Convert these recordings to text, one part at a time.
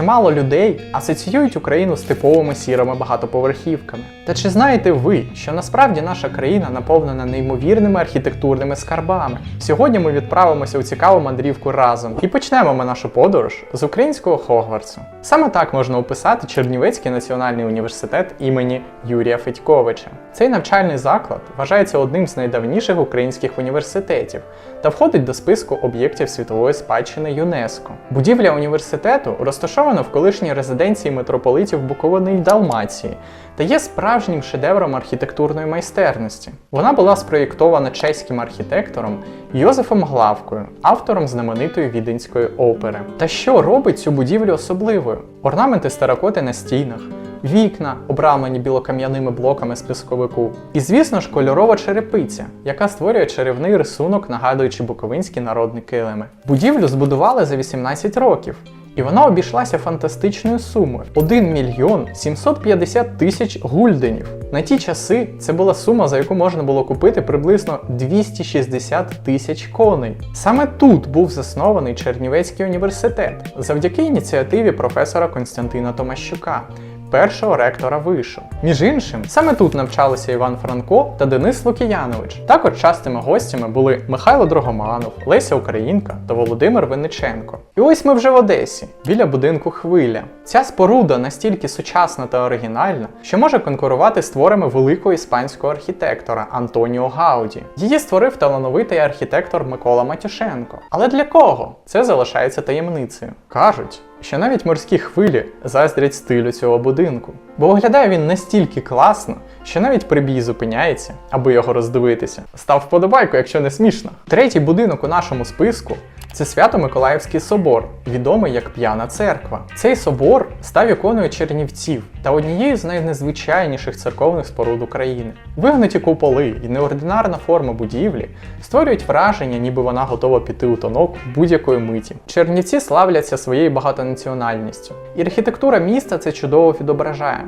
чимало людей асоціюють Україну з типовими сірими багатоповерхівками. Та чи знаєте ви, що насправді наша країна наповнена неймовірними архітектурними скарбами? Сьогодні ми відправимося у цікаву мандрівку разом і почнемо ми нашу подорож з українського Хогвартсу. Саме так можна описати Чернівецький національний університет імені Юрія Федьковича. Цей навчальний заклад вважається одним з найдавніших українських університетів та входить до списку об'єктів світової спадщини ЮНЕСКО. Будівля університету розташована в колишній резиденції митрополитів Буковини й Далмації та є справжнім шедевром архітектурної майстерності. Вона була спроєктована чеським архітектором Йозефом Главкою, автором знаменитої віденської опери. Та що робить цю будівлю особливою? Орнаменти старокоти на стінах, вікна, обрамлені білокам'яними блоками з пісковику. І, звісно ж, кольорова черепиця, яка створює чарівний рисунок, нагадуючи буковинські народні килими. Будівлю збудували за 18 років. І вона обійшлася фантастичною сумою 1 мільйон 750 тисяч гульденів. На ті часи це була сума, за яку можна було купити приблизно 260 тисяч коней. Саме тут був заснований Чернівецький університет завдяки ініціативі професора Константина Томащука. Першого ректора вишу. Між іншим, саме тут навчалися Іван Франко та Денис Лукіянович. Також частими гостями були Михайло Дрогоманов, Леся Українка та Володимир Винниченко. І ось ми вже в Одесі, біля будинку Хвиля. Ця споруда настільки сучасна та оригінальна, що може конкурувати з творами великого іспанського архітектора Антоніо Гауді. Її створив талановитий архітектор Микола Матюшенко. Але для кого? Це залишається таємницею. Кажуть, що навіть морські хвилі заздрять стилю цього будинку. Бо виглядає він настільки класно, що навіть прибій зупиняється, аби його роздивитися. Став вподобайку, якщо не смішно. Третій будинок у нашому списку це Свято-Миколаївський собор, відомий як П'яна церква. Цей собор став іконою чернівців та однією з найнезвичайніших церковних споруд України. Вигнуті куполи і неординарна форма будівлі створюють враження, ніби вона готова піти у тонок будь-якої миті. Чернівці славляться своєю багатонаціональністю, і архітектура міста це чудово відображає.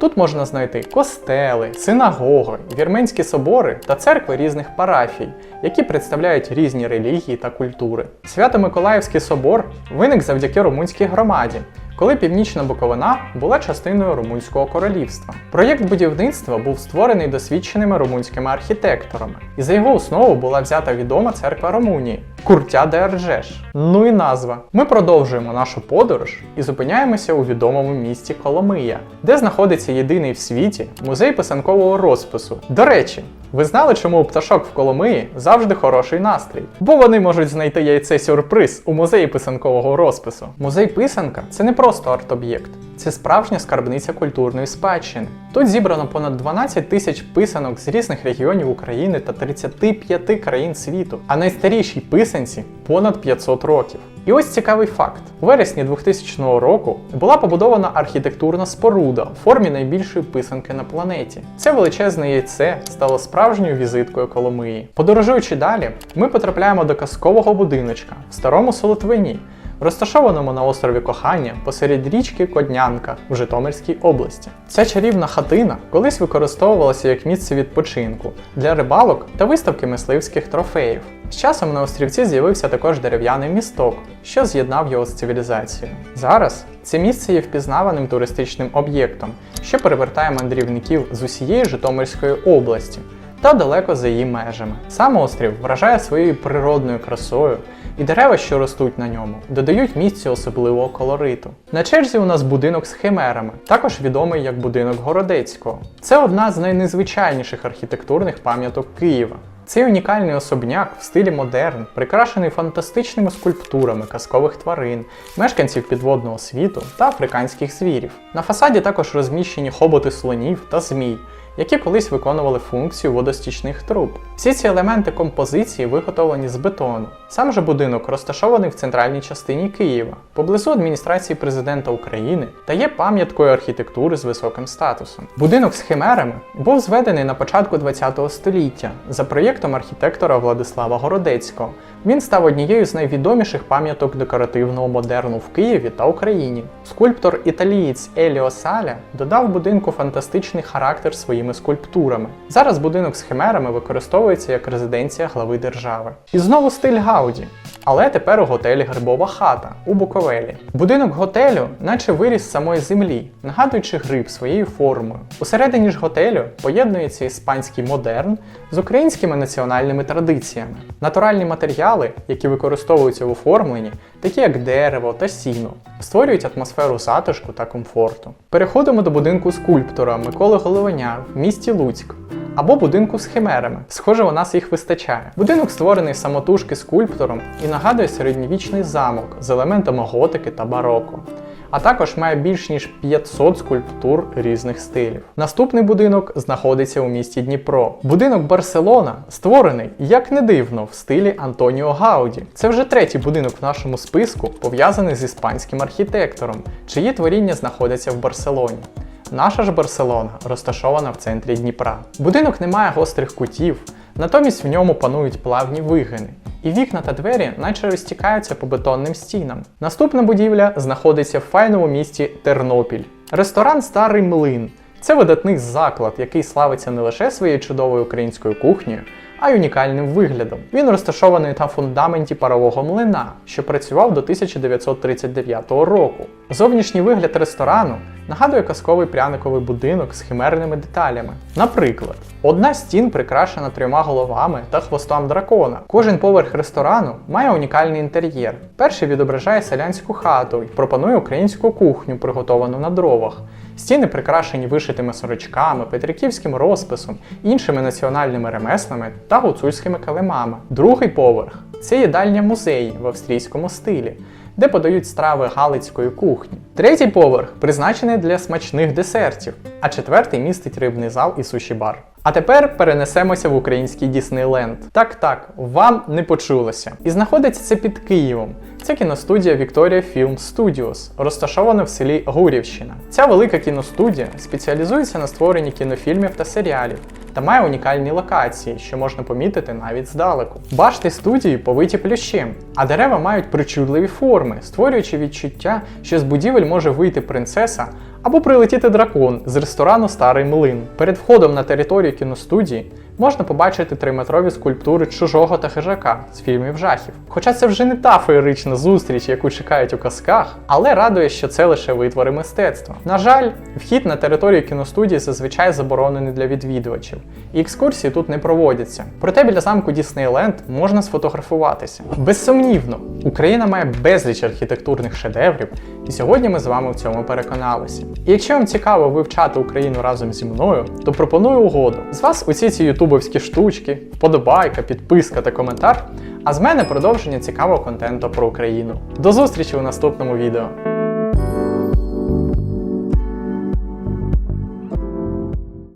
Тут можна знайти костели, синагоги, вірменські собори та церкви різних парафій, які представляють різні релігії та культури. Свято-Миколаївський собор виник завдяки румунській громаді, коли Північна Буковина була частиною Румунського королівства. Проєкт будівництва був створений досвідченими румунськими архітекторами, і за його основу була взята відома церква Румунії Куртя де Аржеш. Ну і назва. Ми продовжуємо нашу подорож і зупиняємося у відомому місті Коломия, де знаходиться єдиний в світі музей писанкового розпису. До речі, ви знали, чому у пташок в Коломиї завжди хороший настрій? Бо вони можуть знайти яйце сюрприз у музеї писанкового розпису. Музей писанка це не просто арт-об'єкт, це справжня скарбниця культурної спадщини. Тут зібрано понад 12 тисяч писанок з різних регіонів України та 35 країн світу, а найстарішій писанці понад 500 років. І ось цікавий факт: у вересні 2000 року була побудована архітектурна споруда в формі найбільшої писанки на планеті. Це величезне яйце стало справжньою візиткою Коломиї. Подорожуючи далі, ми потрапляємо до казкового будиночка в старому Солотвині, розташованому на острові Кохання посеред річки Коднянка в Житомирській області. Ця чарівна хатина колись використовувалася як місце відпочинку для рибалок та виставки мисливських трофеїв. З часом на острівці з'явився також дерев'яний місток, що з'єднав його з цивілізацією. Зараз це місце є впізнаваним туристичним об'єктом, що перевертає мандрівників з усієї Житомирської області та далеко за її межами. Сам острів вражає своєю природною красою, і дерева, що ростуть на ньому, додають місцю особливого колориту. На черзі у нас будинок з химерами, також відомий як будинок Городецького. Це одна з найнезвичайніших архітектурних пам'яток Києва. Цей унікальний особняк в стилі модерн, прикрашений фантастичними скульптурами казкових тварин, мешканців підводного світу та африканських звірів. На фасаді також розміщені хоботи слонів та змій, які колись виконували функцію водостічних труб. Всі ці елементи композиції виготовлені з бетону. Сам же будинок розташований в центральній частині Києва, поблизу адміністрації президента України та є пам'яткою архітектури з високим статусом. Будинок з химерами був зведений на початку ХХ століття за проєктом архітектора Владислава Городецького. Він став однією з найвідоміших пам'яток декоративного модерну в Києві та Україні. Скульптор італієць Еліо Саля додав будинку фантастичний характер своїми скульптурами. Зараз будинок з химерами використовується як резиденція глави держави. І знову стиль Гауді. Але тепер у готелі Грибова хата у Буковелі. Будинок готелю, наче виріс з самої землі, нагадуючи гриб своєю формою. Усередині ж готелю поєднується іспанський модерн з українськими національними традиціями. Натуральні матеріали, які використовуються в оформленні, такі як дерево та сіно, створюють атмосферу затишку та комфорту. Переходимо до будинку скульптора Миколи Головеня в місті Луцьк. Або будинку з химерами. Схоже, у нас їх вистачає. Будинок створений самотужки скульптором і нагадує середньовічний замок з елементами готики та бароко. А також має більш ніж 500 скульптур різних стилів. Наступний будинок знаходиться у місті Дніпро. Будинок Барселона створений, як не дивно, в стилі Антоніо Гауді. Це вже третій будинок в нашому списку, пов'язаний з іспанським архітектором, чиї творіння знаходяться в Барселоні. Наша ж Барселона розташована в центрі Дніпра. Будинок не має гострих кутів, натомість в ньому панують плавні вигини. І вікна та двері наче розтікаються по бетонним стінам. Наступна будівля знаходиться в файному місті Тернопіль. Ресторан Старий Млин. Це видатний заклад, який славиться не лише своєю чудовою українською кухнею, а й унікальним виглядом. Він розташований на фундаменті парового млина, що працював до 1939 року. Зовнішній вигляд ресторану нагадує казковий пряниковий будинок з химерними деталями. Наприклад, одна стін прикрашена трьома головами та хвостом дракона. Кожен поверх ресторану має унікальний інтер'єр. Перший відображає селянську хату і пропонує українську кухню, приготовану на дровах. Стіни прикрашені вишитими сорочками, петриківським розписом, іншими національними ремеслами та гуцульськими калимами. Другий поверх це їдальня музеї в австрійському стилі, де подають страви галицької кухні. Третій поверх призначений для смачних десертів, а четвертий містить рибний зал і суші-бар. А тепер перенесемося в український Діснейленд. Так, так, вам не почулося. І знаходиться це під Києвом. Це кіностудія Victoria Film Studios, розташована в селі Гурівщина. Ця велика кіностудія спеціалізується на створенні кінофільмів та серіалів та має унікальні локації, що можна помітити навіть здалеку. Башти студії повиті плющем, а дерева мають причудливі форми, створюючи відчуття, що з будівель може вийти принцеса або прилетіти дракон з ресторану Старий Млин. Перед входом на територію кіностудії можна побачити триметрові скульптури чужого та хижака з фільмів жахів. Хоча це вже не та феєрична зустріч, яку чекають у казках, але радує, що це лише витвори мистецтва. На жаль, вхід на територію кіностудії зазвичай заборонений для відвідувачів, і екскурсії тут не проводяться. Проте біля замку Діснейленд можна сфотографуватися. Безсумнівно, Україна має безліч архітектурних шедеврів, і сьогодні ми з вами в цьому переконалися. І якщо вам цікаво вивчати Україну разом зі мною, то пропоную угоду. З вас усі ці ютубовські штучки, вподобайка, підписка та коментар. А з мене продовження цікавого контенту про Україну. До зустрічі у наступному відео.